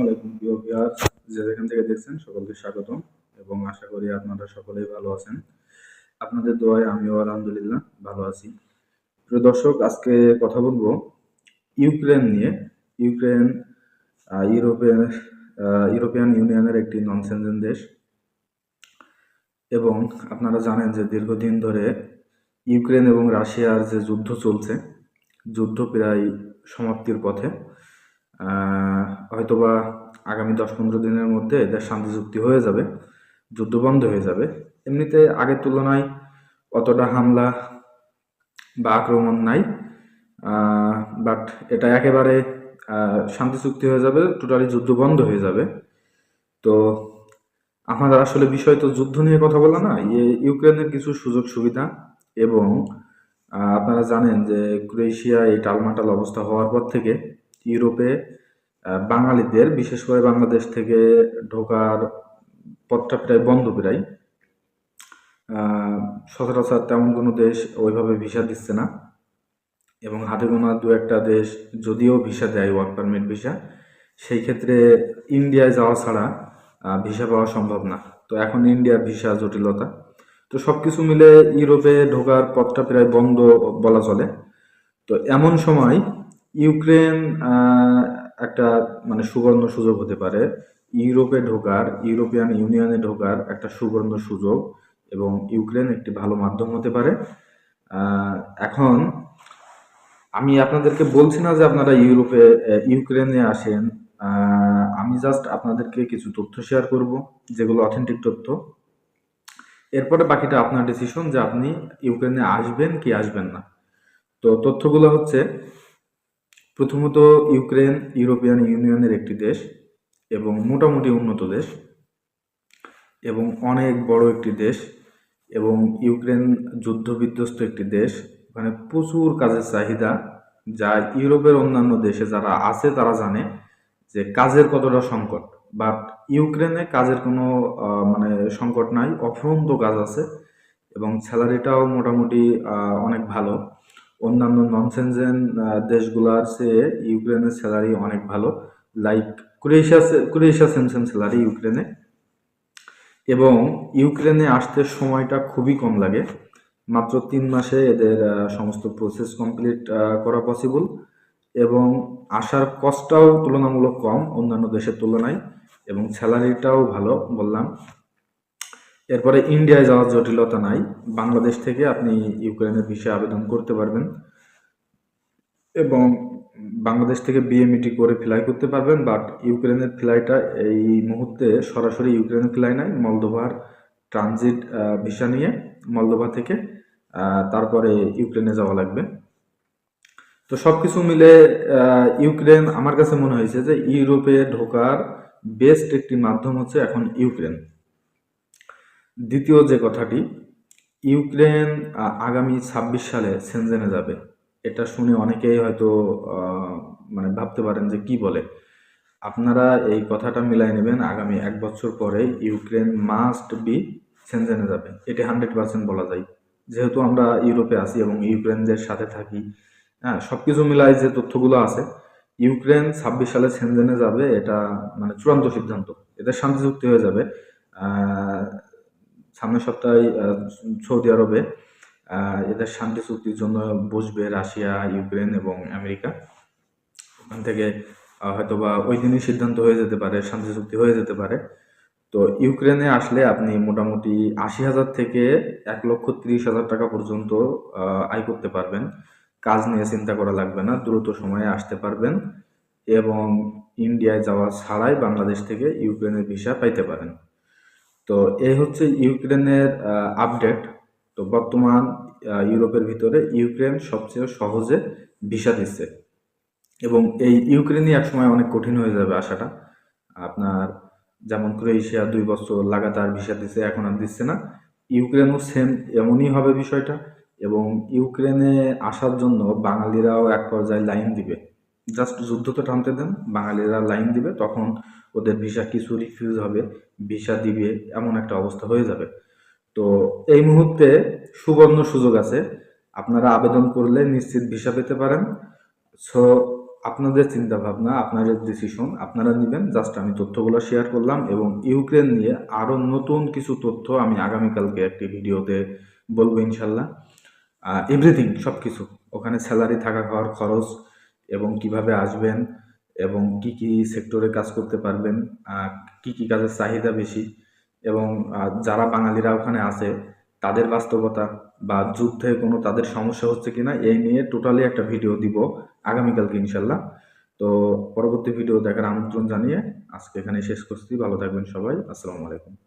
আলাইকুম যেখান থেকে দেখছেন সকলকে স্বাগতম এবং আশা করি আপনারা সকলেই ভালো আছেন। আপনাদের দোয়ায় আমিও আলহামদুলিল্লাহ ভালো আছি। আজকে কথা বলব ইউক্রেন নিয়ে। আহ, ইউরোপিয়ান ইউনিয়নের একটি নন দেশ। এবং আপনারা জানেন যে দীর্ঘদিন ধরে ইউক্রেন এবং রাশিয়ার যে যুদ্ধ চলছে যুদ্ধ প্রায় সমাপ্তির পথে। হয়তোবা আগামী দশ পনেরো দিনের মধ্যে এদের শান্তি চুক্তি হয়ে যাবে, যুদ্ধ বন্ধ হয়ে যাবে। এমনিতে আগের তুলনায় অতটা হামলা বা আক্রমণ নাই বাট এটা একেবারে শান্তি চুক্তি হয়ে যাবে টোটালি যুদ্ধ বন্ধ হয়ে যাবে। তো আমাদের আসলে বিষয় তো যুদ্ধ নিয়ে কথা বলা না ইয়ে ইউক্রেনের কিছু সুযোগ সুবিধা এবং আপনারা জানেন যে ক্রোয়েশিয়া এই টালমাটাল অবস্থা হওয়ার পর থেকে ইউরোপে বাঙালিদের, বিশেষ করে বাংলাদেশ থেকে ঢোকার পথটা প্রায় বন্ধ প্রায়। সচরাচর তেমন কোনো দেশ ওইভাবে ভিসা দিচ্ছে না। এবং হাতে গোনা দু একটা দেশ যদিও ভিসা দেয় ওয়ার্ক পারমিট ভিসা, সেই ক্ষেত্রে ইন্ডিয়ায় যাওয়া ছাড়া ভিসা পাওয়া সম্ভব না। তো এখন ইন্ডিয়ার ভিসা জটিলতা। তো সব কিছু মিলে ইউরোপে ঢোকার পথটা প্রায় বন্ধ বলা চলে। তো এমন সময় ইউক্রেন একটা মানে সুবর্ণ সুযোগ হতে পারে। ইউরোপে ঢোকার, ইউরোপিয়ান ইউনিয়নে ঢোকার একটা সুবর্ণ সুযোগ এবং ইউক্রেন একটি ভালো মাধ্যম হতে পারে। এখন আমি আপনাদেরকে বলছি না যে আপনারা ইউরোপে ইউক্রেনে আসেন। আমি জাস্ট আপনাদেরকে কিছু তথ্য শেয়ার করব, যেগুলো অথেন্টিক তথ্য। এরপরে বাকিটা আপনার ডিসিশন যে আপনি ইউক্রেনে আসবেন কি আসবেন না। তো তথ্যগুলো হচ্ছে প্রথমত ইউক্রেন, ইউরোপিয়ান ইউনিয়নের একটি দেশ এবং মোটামুটি উন্নত দেশ এবং অনেক বড় একটি দেশ এবং ইউক্রেন যুদ্ধ বিধ্বস্ত একটি দেশ। ওখানে প্রচুর কাজের চাহিদা যা ইউরোপের অন্যান্য দেশে যারা আছে তারা জানে যে কাজের কতটা সংকট। বাট ইউক্রেনে কাজের কোনো মানে সংকট নাই, অফুরন্ত কাজ আছে এবং স্যালারিটাও মোটামুটি অনেক ভালো। অন্যান্য নন সেনজেন দেশগুলোর চেয়ে ইউক্রেনের স্যালারি অনেক ভালো। Like Croatia Croatia same salary ইউক্রেনে। এবং ইউক্রেনে আসতে সময়টা খুবই কম লাগে। মাত্র তিন মাসে এদের সমস্ত প্রসেস কমপ্লিট করা পসিবল এবং আসার কস্টটাও তুলনামূলক কম অন্যান্য দেশের তুলনায়। এবং স্যালারিটাও ভালো, বললাম। এরপরে ইন্ডিয়ায় যাওয়ার জটিলতা নাই। বাংলাদেশ থেকে আপনি ইউক্রেনের ভিসা আবেদন করতে পারবেন এবং বাংলাদেশ থেকে বিএমইটি করে ফ্লাই করতে পারবেন বাট ইউক্রেনের ফ্লাইটা এই মুহূর্তে সরাসরি ইউক্রেনের ফ্লাই নাই, মলদোভার ট্রানজিট ভিসা নিয়ে মলদোভা থেকে তারপরে ইউক্রেনে যাওয়া লাগবে। তো সব কিছু মিলে ইউক্রেন, আমার কাছে মনে হয়েছে যে ইউরোপে ঢোকার বেস্ট একটি মাধ্যম হচ্ছে এখন ইউক্রেন। দ্বিতীয় যে কথাটি, ইউক্রেন আগামী ছাব্বিশ সালে সেনজেনে যাবে। এটা শুনে অনেকেই হয়তো মানে ভাবতে পারেন যে কি বলে। আপনারা এই কথাটা মিলাই নেবেন, আগামী এক বছর পরে ইউক্রেন মাস্ট বি সেনজেনে যাবে। এটি হান্ড্রেড পার্সেন্ট বলা যায়। যেহেতু আমরা ইউরোপে আছি এবং ইউক্রেনদের সাথে থাকি হ্যাঁ সব কিছু মিলাই যে তথ্যগুলো আছে, ইউক্রেন ছাব্বিশ সালে সেনজেনে যাবে, এটা মানে চূড়ান্ত সিদ্ধান্ত। এদের শান্তি চুক্তি হয়ে যাবে। সামনের সপ্তাহে সৌদি আরবে এদের শান্তি চুক্তির জন্য বসবে রাশিয়া, ইউক্রেন এবং আমেরিকা। ওখান থেকে হয়তোবা ওই দিনই সিদ্ধান্ত হয়ে যেতে পারে, শান্তি চুক্তি হয়ে যেতে পারে। তো ইউক্রেনে আসলে আপনি মোটামুটি আশি হাজার থেকে এক লক্ষ ত্রিশ হাজার টাকা পর্যন্ত আয় করতে পারবেন। কাজ নিয়ে চিন্তা করা লাগবে না, দ্রুত সময়ে আসতে পারবেন এবং ইন্ডিয়ায় যাওয়া ছাড়াই বাংলাদেশ থেকে ইউক্রেনের ভিসা পাইতে পারেন। তো এই হচ্ছে ইউক্রেনের আপডেট তো বর্তমান ইউরোপের ভিতরে ইউক্রেন সবচেয়ে সহজে ভিসা দিচ্ছে। এবং এই ইউক্রেনই একসময় অনেক কঠিন হয়ে যাবে আসাটা আপনার যেমন ক্রোয়েশিয়া দুই বছর লাগাতার ভিসা দিচ্ছে এখন আর দিচ্ছে না। ইউক্রেনও সেম এমনই হবে বিষয়টা। এবং ইউক্রেনে আসার জন্য বাঙালিরাও এক পর্যায়ে লাইন দিবে। জাস্ট যুদ্ধ তো টানতে দেন, বাঙালিরা লাইন দিবে, তখন ওদের ভিসা কিছু রিফিউজ হবে ভিসা দিবে, এমন একটা অবস্থা হয়ে যাবে। তো এই মুহূর্তে সুবর্ণ সুযোগ আছে, আপনারা আবেদন করলে নিশ্চিত ভিসা পেতে পারেন। সো আপনাদের চিন্তা ভাবনা আপনাদের ডিসিশন আপনারা নেবেন। জাস্ট আমি তথ্যগুলো শেয়ার করলাম এবং ইউক্রেন নিয়ে আরও নতুন কিছু তথ্য আমি আগামীকালকে একটি ভিডিওতে বলব ইনশাল্লাহ। এভরিথিং সব কিছু ওখানে স্যালারি থাকা, খাওয়ার খরচ এবং কীভাবে আসবেন এবং কি কি সেক্টরে কাজ করতে পারবেন কি কি কাজের চাহিদা বেশি এবং যারা বাঙালিরা ওখানে আছে, তাদের বাস্তবতা বা যুদ্ধে কোনো তাদের সমস্যা হচ্ছে কিনা এই নিয়ে টোটালি একটা ভিডিও দিব আগামীকালকে ইনশাল্লাহ। তো পরবর্তী ভিডিও দেখার আমন্ত্রণ জানিয়ে আজকে এখানে শেষ করছি। ভালো থাকবেন সবাই। আসসালামু আলাইকুম।